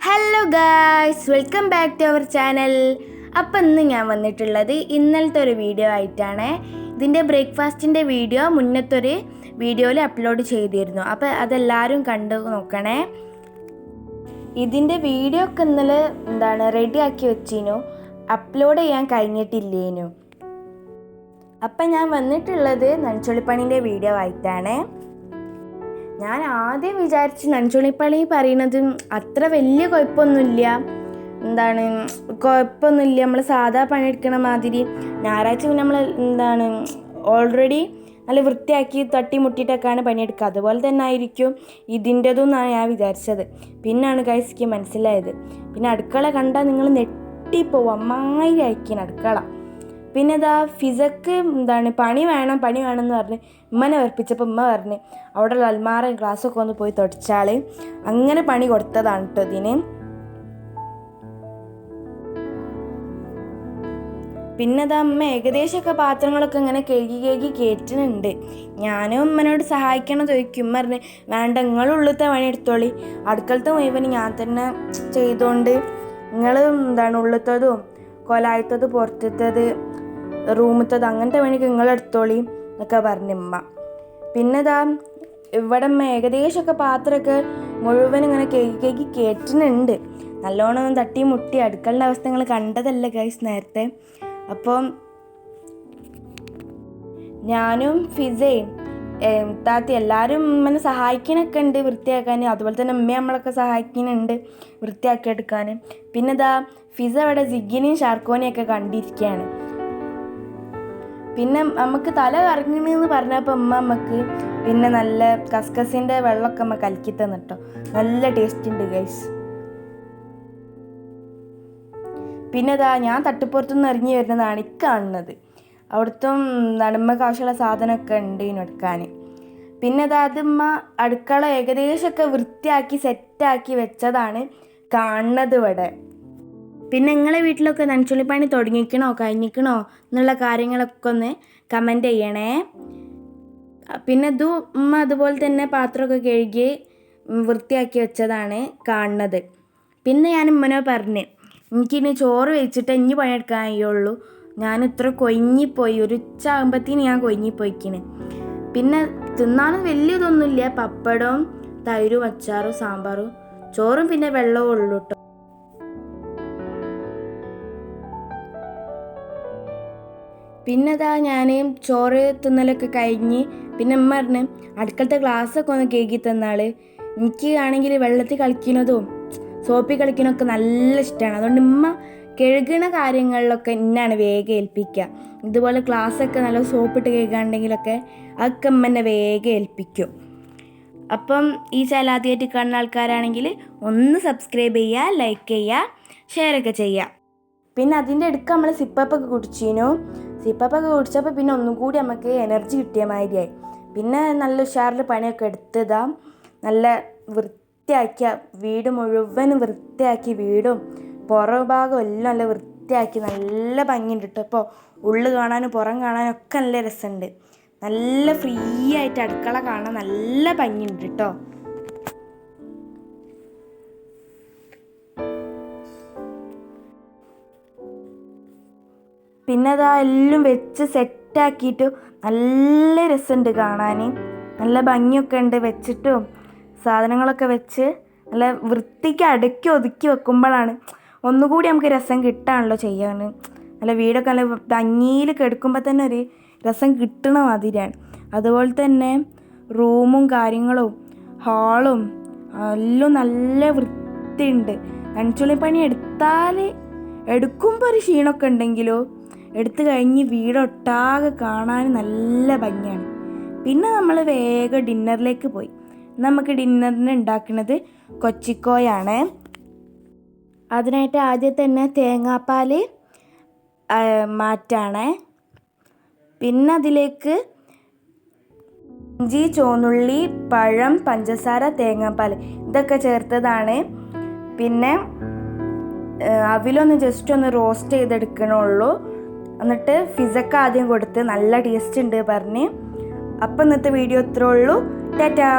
Hello guys welcome back to our channel അപ്പം ഇന്ന് ഞാൻ വന്നിട്ടുള്ളത് ഇന്നലത്തെ ഒരു വീഡിയോ ആയിട്ടാണ്. ഇതിന്റെ ബ്രേക്ക്ഫാസ്റ്റിന്റെ വീഡിയോ മുന്നത്തെ ഒരു വീഡിയോയിൽ അപ്ലോഡ് ചെയ്തിരുന്നു. അപ്പോൾ അതെല്ലാവരും കണ്ടു നോക്കണേ. ഇതിന്റെ വീഡിയോ ഒക്കെ ഇന്നലെ എന്താണ് റെഡി ആക്കി വെച്ചിനു. അപ്ലോഡ് ചെയ്യാൻ കഴിഞ്ഞിട്ടില്ലേനു. അപ്പം ഞാൻ വന്നിട്ടുള്ളത് നഞ്ചൊളിപ്പണിന്റെ വീഡിയോ ആയിട്ടാണ്. ഞാൻ ആദ്യം വിചാരിച്ച് നഞ്ചുണിപ്പള്ളി പറയണത് അത്ര വലിയ കുഴപ്പമൊന്നുമില്ല. എന്താണ് കുഴപ്പമൊന്നുമില്ല. നമ്മൾ സാധാ പണിയെടുക്കണ മാതിരി. ഞായറാഴ്ച പിന്നെ നമ്മൾ എന്താണ് ഓൾറെഡി നല്ല വൃത്തിയാക്കി തട്ടി മുട്ടിയിട്ടൊക്കെയാണ് പണിയെടുക്കുക. അതുപോലെ തന്നെ ആയിരിക്കും ഇതിന്റെതും എന്നാണ് ഞാൻ വിചാരിച്ചത്. പിന്നാണ് ഗൈസ്ക്ക് മനസ്സിലായത്. പിന്നെ അടുക്കള കണ്ടാൽ നിങ്ങൾ നെട്ടിപ്പോവും അമ്മായി അയക്കണം അടുക്കള. പിന്നെ ഇതാ ഫിസക്ക് എന്താണ് പണി വേണം പണി വേണം എന്ന് പറഞ്ഞ് ഉമ്മനെ ഉറപ്പിച്ചപ്പോൾ ഉമ്മ പറഞ്ഞ് അവിടെയുള്ള അൽമാറയും ഗ്ലാസ്സൊക്കെ ഒന്ന് പോയി തുടച്ചാൽ അങ്ങനെ പണി കൊടുത്തതാണ് കേട്ടോ ഇതിന്. പിന്നെ ഇതാ അമ്മ ഏകദേശമൊക്കെ പാത്രങ്ങളൊക്കെ ഇങ്ങനെ കഴുകി കഴുകി കയറ്റുന്നുണ്ട്. ഞാനും ഉമ്മനോട് സഹായിക്കണം ചോദിക്കും. പറഞ്ഞ് വേണ്ട നിങ്ങളുള്ളത്തെ പണി എടുത്തോളി. അടുക്കളത്തെ മുഴുവൻ ഞാൻ തന്നെ ചെയ്തുകൊണ്ട് നിങ്ങൾ എന്താണ് ഉള്ളത്തതും കൊലായത്തത് പുറത്തത് റൂമത്തത് അങ്ങനത്തെ വേണമെങ്കിൽ നിങ്ങൾ എടുത്തോളി എന്നൊക്കെ പറഞ്ഞു ഉമ്മ പിന്നെ ഇതാ ഇവിടെ ഏകദേശമൊക്കെ പാത്രമൊക്കെ മുഴുവൻ ഇങ്ങനെ കേക്ക് കേക്ക് കയറ്റുന്നുണ്ട് നല്ലോണം തട്ടി മുട്ടി അടുക്കളുടെ അവസ്ഥ നിങ്ങൾ കണ്ടതല്ല ഗൈസ് നേരത്തെ? അപ്പം ഞാനും ഫിസയും താത്തി എല്ലാവരും ഉമ്മനെ സഹായിക്കാനൊക്കെ ഉണ്ട് വൃത്തിയാക്കാൻ. അതുപോലെ തന്നെ ഉമ്മ നമ്മളൊക്കെ സഹായിക്കുന്നുണ്ട് വൃത്തിയാക്കി എടുക്കാൻ. പിന്നെ ഇതാ ഫിസ അവിടെ സിഗിനെയും ഷാർക്കോനെയും ഒക്കെ കണ്ടിരിക്കുകയാണ്. പിന്നെ നമുക്ക് തല കറങ്ങണെന്ന് പറഞ്ഞപ്പോൾ അമ്മ നമുക്ക് പിന്നെ നല്ല കസ്കസിന്റെ വെള്ളമൊക്കെ അമ്മ കലക്കി തന്നിട്ടോ. നല്ല ടേസ്റ്റ് ഉണ്ട് ഗൈസ് പിന്നെ ഇതാ ഞാൻ തട്ടിപ്പുറത്തുനിന്ന് ഇറങ്ങി വരുന്നതാണ് ഈ കാണുന്നത്. അവിടുത്തെ നടുമ്പക്ക് ആവശ്യമുള്ള സാധനമൊക്കെ ഉണ്ട് ഇതിന് എടുക്കാൻ പിന്നെ ഇതാ അതുമ്മ അടുക്കള ഏകദേശമൊക്കെ വൃത്തിയാക്കി സെറ്റാക്കി വെച്ചതാണ് കാണുന്നത് ഇവിടെ. പിന്നെ നിങ്ങളെ വീട്ടിലൊക്കെ നനച്ചുള്ളിപ്പണി തുടങ്ങിക്കണോ കഴിഞ്ഞിക്കണോ എന്നുള്ള കാര്യങ്ങളൊക്കെ ഒന്ന് കമന്റ് ചെയ്യണേ. പിന്നെ ഇത് ഉമ്മ അതുപോലെ തന്നെ പാത്രമൊക്കെ കഴുകി വൃത്തിയാക്കി വെച്ചതാണ് കാണുന്നത്. പിന്നെ ഞാൻ ഉമ്മനോ പറഞ്ഞ് എനിക്കിനി ചോറ് വെച്ചിട്ട് ഇനി പണിയെടുക്കാൻ കഴിയുള്ളൂ. ഞാൻ ഇത്ര കൊയിഞ്ഞിപ്പോയി ഒരു ഉച്ച ആകുമ്പത്തേന് ഞാൻ കൊയിഞ്ഞിപ്പോയിക്കിന് പിന്നെ തിന്നാനും വലിയതൊന്നുമില്ല പപ്പടവും തൈരും അച്ചാറും സാമ്പാറും ചോറും പിന്നെ വെള്ളവും ഉള്ളൂ കേട്ടോ പിന്നെ അതാ ഞാൻ ചോറ് തിന്നലൊക്കെ കഴിഞ്ഞ് പിന്നെ അമ്മ പറഞ്ഞ് അടുക്കളത്തെ ഗ്ലാസ്സൊക്കെ ഒന്ന് കേക്കി തന്നാൾ എനിക്ക് ആണെങ്കിൽ വെള്ളത്തിൽ കളിക്കുന്നതും സോപ്പിൽ കളിക്കുന്നതൊക്കെ നല്ല ഇഷ്ടമാണ് അതുകൊണ്ട് ഉമ്മ കഴുകണ കാര്യങ്ങളിലൊക്കെ എന്നാണ് വേഗം ഏൽപ്പിക്കുക. ഇതുപോലെ ഗ്ലാസ്സൊക്കെ നല്ല സോപ്പിട്ട് കേൾക്കാണ്ടെങ്കിലൊക്കെ അതൊക്കെ അമ്മ എന്നെ വേഗം ഏൽപ്പിക്കും. അപ്പം ഈ ചാലാദ്യമായിട്ട് കാണുന്ന ആൾക്കാരാണെങ്കിൽ ഒന്ന് സബ്സ്ക്രൈബ് ചെയ്യുക ലൈക്ക് ചെയ്യുക ഷെയർ ഒക്കെ ചെയ്യുക. പിന്നെ അതിന്റെ അടുക്ക് നമ്മൾ സിപ്പപ്പൊക്കെ കുടിച്ചിനു സിപ്പപ്പൊക്കെ കുടിച്ചപ്പോൾ പിന്നെ ഒന്നും കൂടി നമുക്ക് എനർജി കിട്ടിയ മാതിരിയായി. പിന്നെ നല്ല ഉഷാറിൽ പണിയൊക്കെ എടുത്തതാ. നല്ല വൃത്തിയാക്കിയ വീട് മുഴുവനും വൃത്തിയാക്കി വീടും പുറം ഭാഗം എല്ലാം നല്ല വൃത്തിയാക്കി നല്ല ഭംഗിയുണ്ട് കേട്ടോ ഇപ്പോൾ ഉള്ളു കാണാനും പുറം കാണാനും ഒക്കെ നല്ല രസമുണ്ട് നല്ല ഫ്രീ ആയിട്ട് അടുക്കള കാണാൻ നല്ല ഭംഗിയുണ്ട് കേട്ടോ പിന്നെ അതാ എല്ലാം വെച്ച് സെറ്റാക്കിയിട്ട് നല്ല രസമുണ്ട് കാണാൻ നല്ല ഭംഗിയൊക്കെ ഉണ്ട് വെച്ചിട്ടും. സാധനങ്ങളൊക്കെ വെച്ച് നല്ല വൃത്തിക്ക് അടുക്കി ഒതുക്കി വെക്കുമ്പോഴാണ് ഒന്നുകൂടി നമുക്ക് രസം കിട്ടാണല്ലോ ചെയ്യാൻ നല്ല വീടൊക്കെ നല്ല ഭംഗിയിൽ കെടുക്കുമ്പോൾ തന്നെ ഒരു രസം കിട്ടണ മാതിരിയാണ്. അതുപോലെ തന്നെ റൂമും കാര്യങ്ങളും ഹാളും എല്ലാം നല്ല വൃത്തിയുണ്ട് നനച്ചുള്ളി പണി എടുത്താൽ എടുക്കുമ്പോൾ ഒരു ക്ഷീണമൊക്കെ ഉണ്ടെങ്കിലോ എടുത്തു കഴിഞ്ഞ് വീടൊട്ടാകെ കാണാൻ നല്ല ഭംഗിയാണ്. പിന്നെ നമ്മൾ വേഗം ഡിന്നറിലേക്ക് പോയി. നമുക്ക് ഡിന്നറിന് ഉണ്ടാക്കുന്നത് കൊച്ചിക്കോയാണ്. അതിനായിട്ട് ആദ്യം തന്നെ തേങ്ങാപ്പാൽ മാറ്റാണ്. പിന്നെ അതിലേക്ക് ഇഞ്ചി ചോന്നുള്ളി പഴം പഞ്ചസാര തേങ്ങാപ്പാൽ ഇതൊക്കെ ചേർത്തതാണ്. പിന്നെ അവിലൊന്ന് ജസ്റ്റ് ഒന്ന് റോസ്റ്റ് ചെയ്തെടുക്കണുള്ളൂ എന്നിട്ട് ഫിസക്ക് ആദ്യം കൊടുത്ത് നല്ല ടേസ്റ്റ് ഉണ്ട് പറഞ്ഞ്. അപ്പം ഇന്നത്തെ വീഡിയോ ഇത്രേ ഉള്ളൂ. ടാറ്റാ